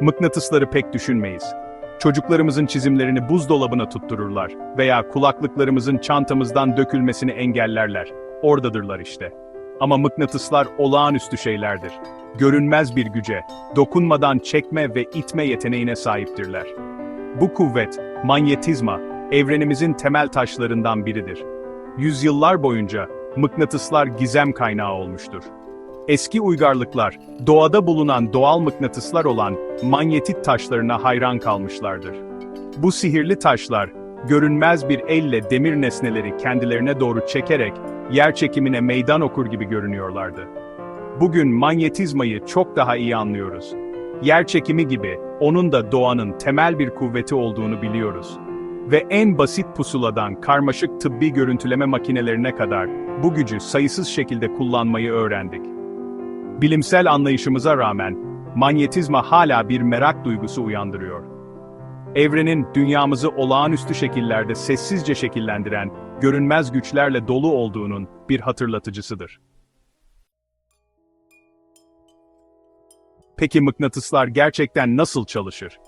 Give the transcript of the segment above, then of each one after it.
Mıknatısları pek düşünmeyiz. Çocuklarımızın çizimlerini buzdolabına tuttururlar veya kulaklıklarımızın çantamızdan dökülmesini engellerler. Oradadırlar işte. Ama mıknatıslar olağanüstü şeylerdir. Görünmez bir güce, dokunmadan çekme ve itme yeteneğine sahiptirler. Bu kuvvet, manyetizma, evrenimizin temel taşlarından biridir. Yüzyıllar boyunca mıknatıslar gizem kaynağı olmuştur. Eski uygarlıklar, doğada bulunan doğal mıknatıslar olan manyetit taşlarına hayran kalmışlardır. Bu sihirli taşlar, görünmez bir elle demir nesneleri kendilerine doğru çekerek, yer çekimine meydan okur gibi görünüyorlardı. Bugün manyetizmayı çok daha iyi anlıyoruz. Yer çekimi gibi, onun da doğanın temel bir kuvveti olduğunu biliyoruz. Ve en basit pusuladan karmaşık tıbbi görüntüleme makinelerine kadar, bu gücü sayısız şekilde kullanmayı öğrendik. Bilimsel anlayışımıza rağmen, manyetizma hala bir merak duygusu uyandırıyor. Evrenin dünyamızı olağanüstü şekillerde sessizce şekillendiren, görünmez güçlerle dolu olduğunun bir hatırlatıcısıdır. Peki mıknatıslar gerçekten nasıl çalışır?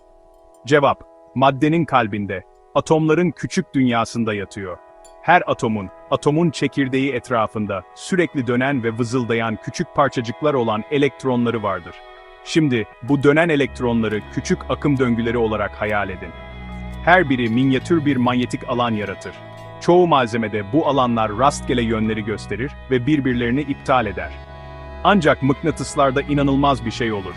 Cevap, maddenin kalbinde, atomların küçük dünyasında yatıyor. Her atomun, atomun çekirdeği etrafında sürekli dönen ve vızıldayan küçük parçacıklar olan elektronları vardır. Şimdi bu dönen elektronları küçük akım döngüleri olarak hayal edin. Her biri minyatür bir manyetik alan yaratır. Çoğu malzemede bu alanlar rastgele yönleri gösterir ve birbirlerini iptal eder. Ancak mıknatıslarda inanılmaz bir şey olur.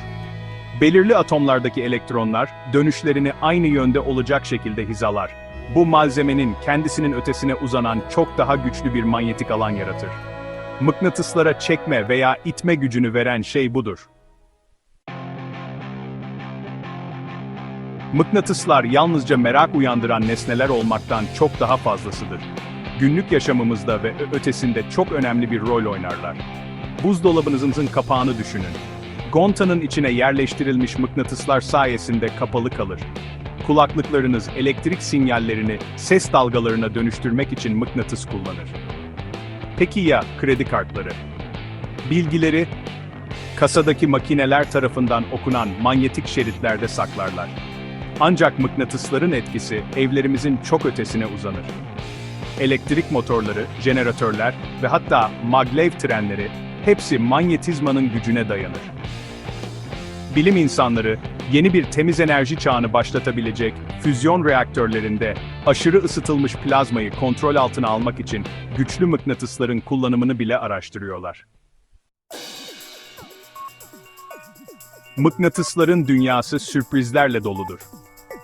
Belirli atomlardaki elektronlar dönüşlerini aynı yönde olacak şekilde hizalar. Bu malzemenin kendisinin ötesine uzanan çok daha güçlü bir manyetik alan yaratır. Mıknatıslara çekme veya itme gücünü veren şey budur. Mıknatıslar yalnızca merak uyandıran nesneler olmaktan çok daha fazlasıdır. Günlük yaşamımızda ve ötesinde çok önemli bir rol oynarlar. Buzdolabınızın kapağını düşünün. Gontanın içine yerleştirilmiş mıknatıslar sayesinde kapalı kalır. Kulaklıklarınız elektrik sinyallerini ses dalgalarına dönüştürmek için mıknatıs kullanır. Peki ya kredi kartları? Bilgileri kasadaki makineler tarafından okunan manyetik şeritlerde saklarlar. Ancak mıknatısların etkisi evlerimizin çok ötesine uzanır. Elektrik motorları, jeneratörler ve hatta maglev trenleri hepsi manyetizmanın gücüne dayanır. Bilim insanları, yeni bir temiz enerji çağını başlatabilecek füzyon reaktörlerinde aşırı ısıtılmış plazmayı kontrol altına almak için güçlü mıknatısların kullanımını bile araştırıyorlar. Mıknatısların dünyası sürprizlerle doludur.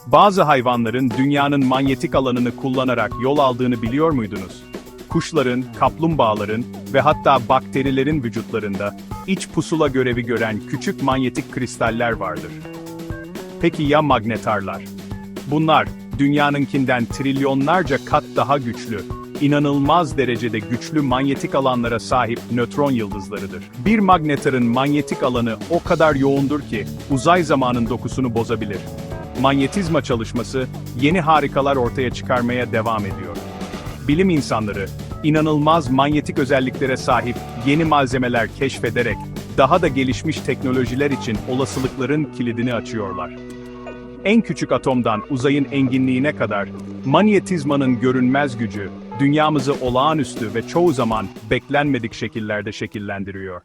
Bazı hayvanların dünyanın manyetik alanını kullanarak yol aldığını biliyor muydunuz? Kuşların, kaplumbağaların ve hatta bakterilerin vücutlarında iç pusula görevi gören küçük manyetik kristaller vardır. Peki ya magnetarlar? Bunlar, dünyanınkinden trilyonlarca kat daha güçlü, inanılmaz derecede güçlü manyetik alanlara sahip nötron yıldızlarıdır. Bir magnetarın manyetik alanı o kadar yoğundur ki, uzay zamanın dokusunu bozabilir. Manyetizma çalışması, yeni harikalar ortaya çıkarmaya devam ediyor. Bilim insanları, inanılmaz manyetik özelliklere sahip yeni malzemeler keşfederek, daha da gelişmiş teknolojiler için olasılıkların kilidini açıyorlar. En küçük atomdan uzayın enginliğine kadar, manyetizmanın görünmez gücü, dünyamızı olağanüstü ve çoğu zaman beklenmedik şekillerde şekillendiriyor.